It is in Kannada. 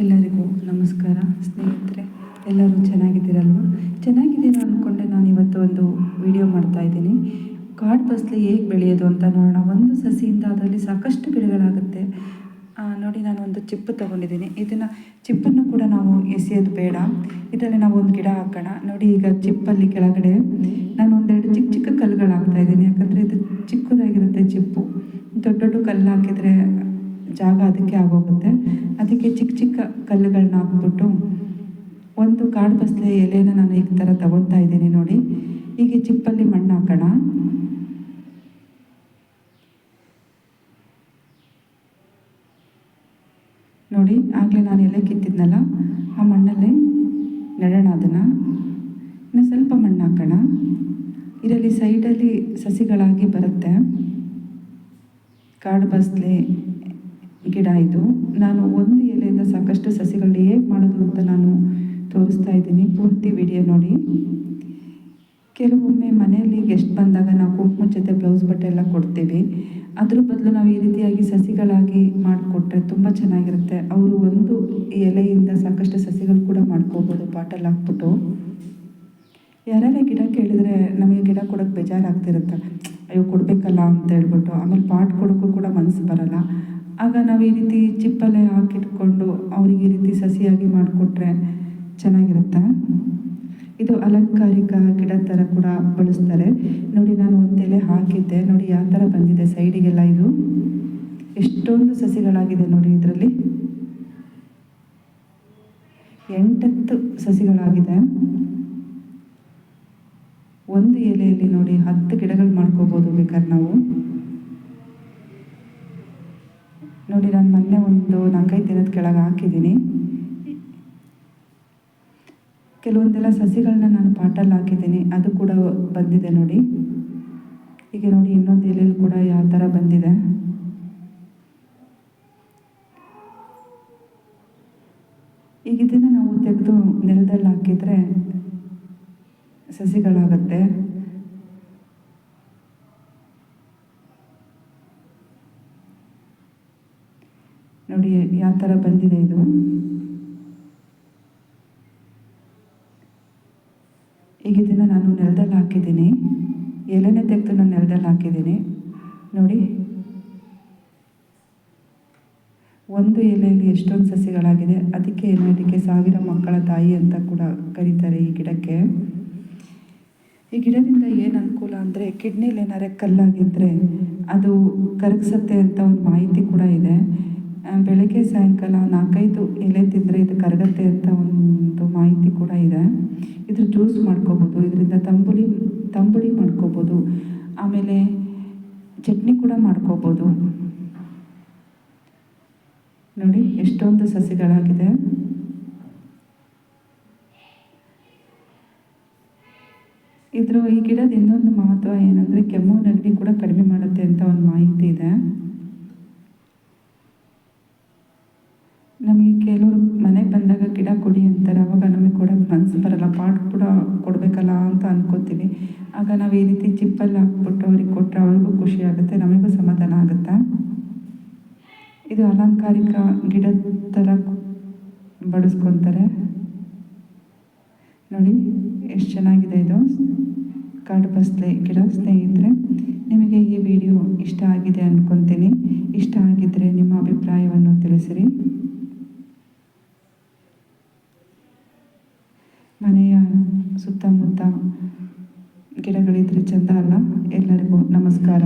ಎಲ್ಲರಿಗೂ ನಮಸ್ಕಾರ, ಸ್ನೇಹಿತರೆ, ಎಲ್ಲರೂ ಚೆನ್ನಾಗಿದ್ದೀರಲ್ವ? ಚೆನ್ನಾಗಿದ್ದೀರಾ ಅಂದ್ಕೊಂಡೆ ನಾನು ಇವತ್ತು ಒಂದು ವಿಡಿಯೋ ಮಾಡ್ತಾ ಇದ್ದೀನಿ. ಕಾಡು ಬಸ್ಲಿ ಹೇಗೆ ಬೆಳೆಯೋದು ಅಂತ ನೋಡೋಣ. ಒಂದು ಸಸಿಯಿಂದ ಅದರಲ್ಲಿ ಸಾಕಷ್ಟು ಗಿಡಗಳಾಗುತ್ತೆ. ನೋಡಿ ನಾನು ಒಂದು ಚಿಪ್ಪು ತೊಗೊಂಡಿದ್ದೀನಿ. ಇದನ್ನು ಚಿಪ್ಪನ್ನು ಕೂಡ ನಾವು ಎಸೆಯೋದು ಬೇಡ. ಇದರಲ್ಲಿ ನಾವು ಒಂದು ಗಿಡ ಹಾಕೋಣ. ನೋಡಿ ಈಗ ಚಿಪ್ಪಲ್ಲಿ ಕೆಳಗಡೆ ನಾನು ಒಂದೆರಡು ಚಿಕ್ಕ ಚಿಕ್ಕ ಕಲ್ಲುಗಳು ಹಾಕ್ತಾ ಇದ್ದೀನಿ. ಯಾಕಂದರೆ ಇದು ಚಿಕ್ಕದಾಗಿರುತ್ತೆ ಚಿಪ್ಪು. ದೊಡ್ಡ ದೊಡ್ಡ ಕಲ್ಲು ಹಾಕಿದರೆ ಜಾಗ ಅದಕ್ಕೆ ಆಗೋಗುತ್ತೆ. ಅದಕ್ಕೆ ಚಿಕ್ಕ ಚಿಕ್ಕ ಕಲ್ಲುಗಳನ್ನ ಹಾಕ್ಬಿಟ್ಟು ಒಂದು ಕಾಡು ಬಸ್ಲೆ ಎಲೆನ ನಾನು ಈ ಥರ ತಗೊಳ್ತಾ ಇದ್ದೀನಿ ನೋಡಿ. ಈಗ ಚಿಪ್ಪಲ್ಲಿ ಮಣ್ಣು ಹಾಕೋಣ. ನೋಡಿ, ಆಗಲೇ ನಾನು ಎಲೆ ಕಿತ್ತಿದ್ನಲ್ಲ, ಆ ಮಣ್ಣಲ್ಲೇ ನೆಡೋಣ ಅದನ್ನು. ಇನ್ನು ಸ್ವಲ್ಪ ಮಣ್ಣು ಹಾಕೋಣ. ಇದರಲ್ಲಿ ಸೈಡಲ್ಲಿ ಸಸಿಗಳಾಗಿ ಬರುತ್ತೆ. ಕಾಡು ಬಸ್ಲೆ ಗಿಡ ಇದು. ನಾನು ಒಂದು ಎಲೆಯಿಂದ ಸಾಕಷ್ಟು ಸಸಿಗಳು ಹೇಗೆ ಮಾಡೋದು ಅಂತ ನಾನು ತೋರಿಸ್ತಾ ಇದ್ದೀನಿ. ಪೂರ್ತಿ ವಿಡಿಯೋ ನೋಡಿ. ಕೆಲವೊಮ್ಮೆ ಮನೆಯಲ್ಲಿ ಗೆಸ್ಟ್ ಬಂದಾಗ ನಾವು ಕುಂಕುಮ ಜೊತೆ ಬ್ಲೌಸ್ ಬಟ್ಟೆ ಎಲ್ಲ ಕೊಡ್ತೀವಿ. ಅದ್ರ ಬದಲು ನಾವು ಈ ರೀತಿಯಾಗಿ ಸಸಿಗಳಾಗಿ ಮಾಡಿಕೊಟ್ರೆ ತುಂಬ ಚೆನ್ನಾಗಿರುತ್ತೆ. ಅವರು ಒಂದು ಎಲೆಯಿಂದ ಸಾಕಷ್ಟು ಸಸಿಗಳು ಕೂಡ ಮಾಡ್ಕೋಬೋದು. ಪಾಟಲ್ಲಿ ಹಾಕ್ಬಿಟ್ಟು. ಯಾರ್ಯಾರೇ ಗಿಡ ಕೇಳಿದರೆ ನಮಗೆ ಗಿಡ ಕೊಡೋಕ್ಕೆ ಬೇಜಾರಾಗ್ತಿರುತ್ತೆ. ಅಯ್ಯೋ, ಕೊಡಬೇಕಲ್ಲ ಅಂತ ಹೇಳ್ಬಿಟ್ಟು. ಆಮೇಲೆ ಪಾಟ್ ಕೊಡೋಕ್ಕೂ ಕೂಡ ಮನಸ್ಸು ಬರಲ್ಲ. ಆಗ ನಾವು ಈ ರೀತಿ ಚಿಪ್ಪಲ್ಲೇ ಹಾಕಿಟ್ಕೊಂಡು ಅವ್ರಿಗೆ ಈ ರೀತಿ ಸಸಿಯಾಗಿ ಮಾಡಿಕೊಟ್ರೆ ಚೆನ್ನಾಗಿರುತ್ತೆ. ಇದು ಅಲಂಕಾರಿಕ ಗಿಡ ಥರ ಕೂಡ ಬಳಸ್ತಾರೆ. ನೋಡಿ ನಾನು ಒಂದು ಎಲೆ ಹಾಕಿದ್ದೆ. ನೋಡಿ ಯಾವ ಥರ ಬಂದಿದೆ ಸೈಡಿಗೆಲ್ಲ ಇದು. ಎಷ್ಟೊಂದು ಸಸಿಗಳಾಗಿದೆ ನೋಡಿ ಇದರಲ್ಲಿ. ಎಂಟತ್ತು ಸಸಿಗಳಾಗಿದೆ. ಒಂದು ಎಲೆಯಲ್ಲಿ ನೋಡಿ ಹತ್ತು ಗಿಡಗಳು ಮಾಡ್ಕೋಬೋದು ಬೇಕಾದ್ರೆ ನಾವು. ನೋಡಿ, ನಾನು ಮೊನ್ನೆ ಒಂದು ನಾಲ್ಕೈದು ದಿನದ ಕೆಳಗೆ ಹಾಕಿದ್ದೀನಿ. ಕೆಲವೊಂದೆಲ್ಲ ಸಸಿಗಳನ್ನ ನಾನು ಪಾಟಲ್ಲಿ ಹಾಕಿದ್ದೀನಿ. ಅದು ಕೂಡ ಬಂದಿದೆ ನೋಡಿ. ಈಗ ನೋಡಿ, ಇನ್ನೊಂದು ಎಲೆಯಲ್ಲಿ ಕೂಡ ಯಾವ ಥರ ಬಂದಿದೆ. ಈಗ ಇದನ್ನು ನಾವು ತೆಗೆದು ನೆಲದಲ್ಲಿ ಹಾಕಿದರೆ ಸಸಿಗಳಾಗತ್ತೆ. ನೋಡಿ, ಯಾವ ಥರ ಬಂದಿದೆ ಇದು? ಈಗ ಇದನ್ನು ನಾನು ನೆಲದಲ್ಲಿ ಹಾಕಿದ್ದೀನಿ. ಎಲೆನೇ ತೆಗೆದು ನಾನು ನೆಲದಲ್ಲಿ ಹಾಕಿದ್ದೀನಿ. ನೋಡಿ. ಒಂದು ಎಲೆಯಲ್ಲಿ ಎಷ್ಟೊಂದು ಸಸಿಗಳಾಗಿದೆ. ಅದಕ್ಕೆ ಏನು ಇದಕ್ಕೆ ಸಾವಿರ ಮಕ್ಕಳ ತಾಯಿ ಅಂತ ಕೂಡ ಕರೀತಾರೆ ಈ ಗಿಡಕ್ಕೆ. ಈ ಗಿಡದಿಂದ ಏನು ಅನುಕೂಲ ಅಂದರೆ ಕಿಡ್ನಿಲಿ ಏನಾರೆ ಕಲ್ಲಾಗಿದ್ದರೆ ಅದು ಕರಗಿಸುತ್ತೆ ಅಂತ ಒಂದು ಮಾಹಿತಿ ಕೂಡ ಇದೆ. ಬೆಳಗ್ಗೆ ಸಾಯಂಕಾಲ ನಾಲ್ಕೈದು ಎಲೆ ತಿಂದರೆ ಇದು ಕರಗತ್ತೆ ಅಂತ ಒಂದು ಮಾಹಿತಿ ಕೂಡ ಇದೆ. ಇದ್ರ ಜ್ಯೂಸ್ ಮಾಡ್ಕೋಬೋದು, ಇದರಿಂದ ತಂಬುಳಿ ತಂಬುಳಿ ಮಾಡ್ಕೋಬೋದು, ಆಮೇಲೆ ಚಟ್ನಿ ಕೂಡ ಮಾಡ್ಕೋಬೋದು. ನೋಡಿ, ಎಷ್ಟೊಂದು ಸಸಿಗಳಾಗಿದೆ. ಇದ್ರ ಈ ಗಿಡದ ಇನ್ನೊಂದು ಮಹತ್ವ ಏನಂದರೆ ಕೆಮ್ಮು ನೆಗಡಿ ಕೂಡ ಕಡಿಮೆ ಮಾಡುತ್ತೆ ಅಂತ ಒಂದು ಮಾಹಿತಿ ಇದೆ ನಮಗೆ ಕೆಲವರು ಮನೆಗೆ ಬಂದಾಗ ಗಿಡ ಕೊಡಿ ಅಂತಾರೆ ಅವಾಗ ನಮಗೆ ಕೊಡೋಕ್ಕೆ ಮನಸ್ಸು ಬರಲ್ಲ ಪಾಟ್ ಕೂಡ ಕೊಡಬೇಕಲ್ಲ ಅಂತ ಆಗ ನಾವು ಈ ರೀತಿ ಚಿಪ್ಪಲ್ಲಿ ಹಾಕ್ಬಿಟ್ಟು ಅವ್ರಿಗೆ ಕೊಟ್ಟರೆ ಅವ್ರಿಗೂ ಖುಷಿ ಆಗುತ್ತೆ, ನಮಗೂ ಸಮಾಧಾನ ಆಗುತ್ತೆ? ಇದು ಅಲಂಕಾರಿಕ ಗಿಡದ ಥರ ಬಡಿಸ್ಕೊತಾರೆ. ನೋಡಿ, ಎಷ್ಟು ಚೆನ್ನಾಗಿದೆ ಇದು. ಕಾಡು ಬಸ್ಲೆ ಗಿಡ ಸ್ನೇಹಿತರೆ, ನಿಮಗೆ ಈ ವಿಡಿಯೋ ಇಷ್ಟ ಆಗಿದೆ ಅಂದ್ಕೊತೀನಿ ಇಷ್ಟ ಆಗಿದ್ದರೆ ನಿಮ್ಮ ಅಭಿಪ್ರಾಯವನ್ನು ತಿಳಿಸಿರಿ. ಮನೆಯ ಸುತ್ತಮುತ್ತ ಗಿಡಗಳಿದ್ರೆ ಚಂದ ಅಲ್ಲ? ಎಲ್ಲರಿಗೂ ನಮಸ್ಕಾರ.